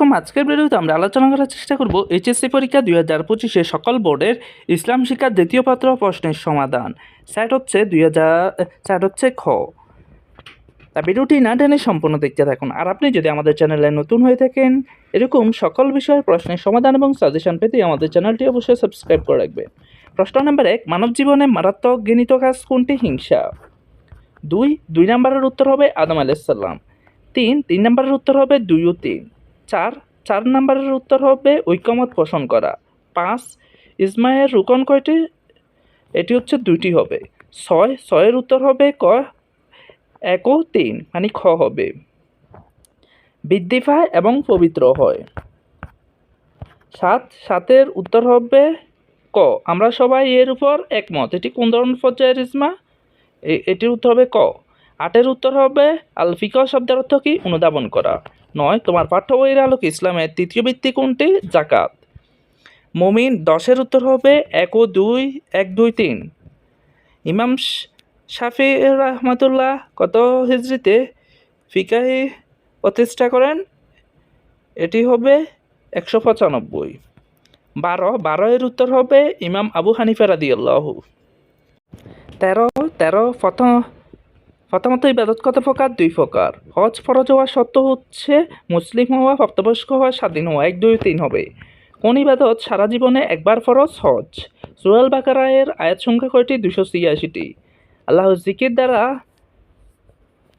আলাইকুম আজকের ভিডিওতে আমরা আলোচনা করার চেষ্টা করব এইচএসসি পরীক্ষা দুই হাজার পঁচিশে সকল বোর্ডের ইসলাম শিক্ষার দ্বিতীয় পাত্র প্রশ্নের সমাধান। স্যাট হচ্ছে দুই হাজার, স্যাট হচ্ছে খ। তা ভিডিওটি না টেনে সম্পূর্ণ দেখতে থাকুন। আর আপনি যদি আমাদের চ্যানেলে নতুন হয়ে থাকেন, এরকম সকল বিষয়ের প্রশ্নের সমাধান এবং সাজেশন পেতে আমাদের চ্যানেলটি অবশ্যই সাবস্ক্রাইব করে রাখবে প্রশ্ন নম্বর এক, মানব জীবনে মারাত্মক গণিত কাজ কোনটি? হিংসা। দুই দুই নম্বরের উত্তর হবে আদম আলাইসাল্লাম তিন তিন নম্বরের উত্তর হবে দুই ও তিন। চার চার নম্বরের উত্তর হবে ঐক্যমত পোষণ করা। পাঁচ ইসমাইয়ের রুকন কয়টি? এটি হচ্ছে দুইটি হবে। ছয়, ছয়ের উত্তর হবে ক, এক ও তিন মানে খ হবে। বৃদ্ধি পায় এবং পবিত্র হয়। সাত, সাতের উত্তর হবে ক। আমরা সবাই এর উপর একমত। এটি কোন ধরনের পর্যায়ের ইসমা এটির উত্তর হবে ক। আটের উত্তর হবে আল ফিকহ শব্দের অর্থ কি? অনুধাবন করা। নয়, তোমার পাঠ্য বইয়ের আলোকে ইসলামের তৃতীয় ভিত্তি কোনটি? জাকাত। মমিন দশের উত্তর হবে এক ও দুই, এক, দুই, তিন। ইমাম শাফি রহমতুল্লাহ কত হিজড়িতে ফিকাহি প্রতিষ্ঠা করেন? এটি হবে একশো পঁচানব্বই। বারো বারো এর উত্তর হবে ইমাম আবু হানিফা রাদিয়াল্লাহু। তেরো তেরো, প্রথম প্রথমত ইবাদত কত প্রকার দুই প্রকার। হজ ফরজ হওয়া সত্য হচ্ছে, মুসলিম হওয়া প্রাপ্তবয়স্ক হওয়া, স্বাধীন হওয়া, এক, দুই, তিন হবে। কোন ইবাদত সারা জীবনে একবার ফরজ? হজ। সুরাল বাকারায়ের আয়াত সংখ্যা কয়টি? দুশো ছিয়াশিটি। আল্লাহ জিকির দ্বারা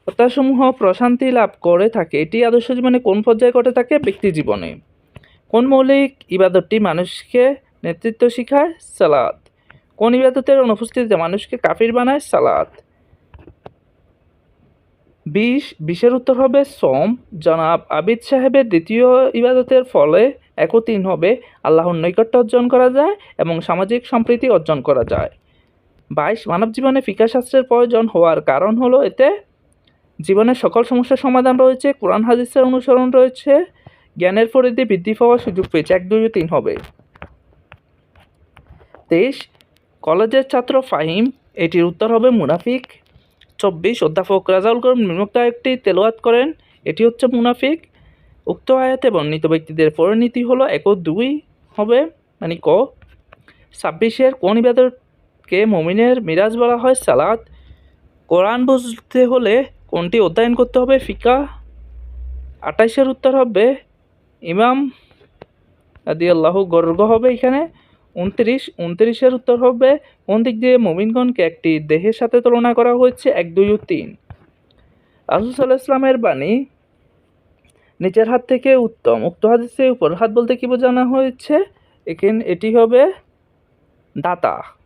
হত্যাসমূহ প্রশান্তি লাভ করে থাকে। এটি আদর্শ জীবনে কোন পর্যায়ে ঘটে থাকে? ব্যক্তি জীবনে। কোন মৌলিক ইবাদতটি মানুষকে নেতৃত্ব শিখায়? সালাদ কোন ইবাদতের অনুপস্থিতিতে মানুষকে কাফির বানায়? সালাদ বিশ, বিশের উত্তর হবে সোম। জনাব আবিদ সাহেবের দ্বিতীয় ইবাদতের ফলে এক তিন হবে। আল্লাহর নৈকট্য অর্জন করা যায় এবং সামাজিক সম্প্রীতি অর্জন করা যায়। বাইশ, মানব জীবনে ফিকা শাস্ত্রের প্রয়োজন হওয়ার কারণ হলো এতে জীবনের সকল সমস্যার সমাধান রয়েছে, কোরআন, হাদিসের অনুসরণ রয়েছে, জ্ঞানের পরিধি বৃদ্ধি পাওয়ার সুযোগ পেয়েছে। এক, দুই তিন হবে। তেইশ, কলেজের ছাত্র ফাহিম, এটির উত্তর হবে মুনাফিক। চব্বিশ অধ্যাপক রাজাউল করিম নিম্নোক্ত একটি তেলোয়াত করেন। এটি হচ্ছে মুনাফিক। উক্ত আয়াতে বর্ণিত ব্যক্তিদের পরিণতি হলো এক দুই হবে মানে ক। ছাব্বিশের কোন ইবাদতকে মমিনের মিরাজ বলা হয় সালাদ কোরআন বুঝতে হলে কোনটি অধ্যয়ন করতে হবে? ফিকা। আঠাইশের উত্তর হবে, ইমাম আদি আল্লাহ গর্গ হবে এখানে। উনত্রিশ, উনত্রিশের উত্তর হবে, কোন দিক দিয়ে মোমিনগণকে একটি দেহের সাথে তুলনা করা হয়েছে? এক, দুই ও তিন। রাসুল ইসলামের বাণী নিচের হাত থেকে উত্তম। উক্ত হাদিসে উপর হাত বলতে কী বোঝানো হয়েছে? এখানে এটি হবে দাতা।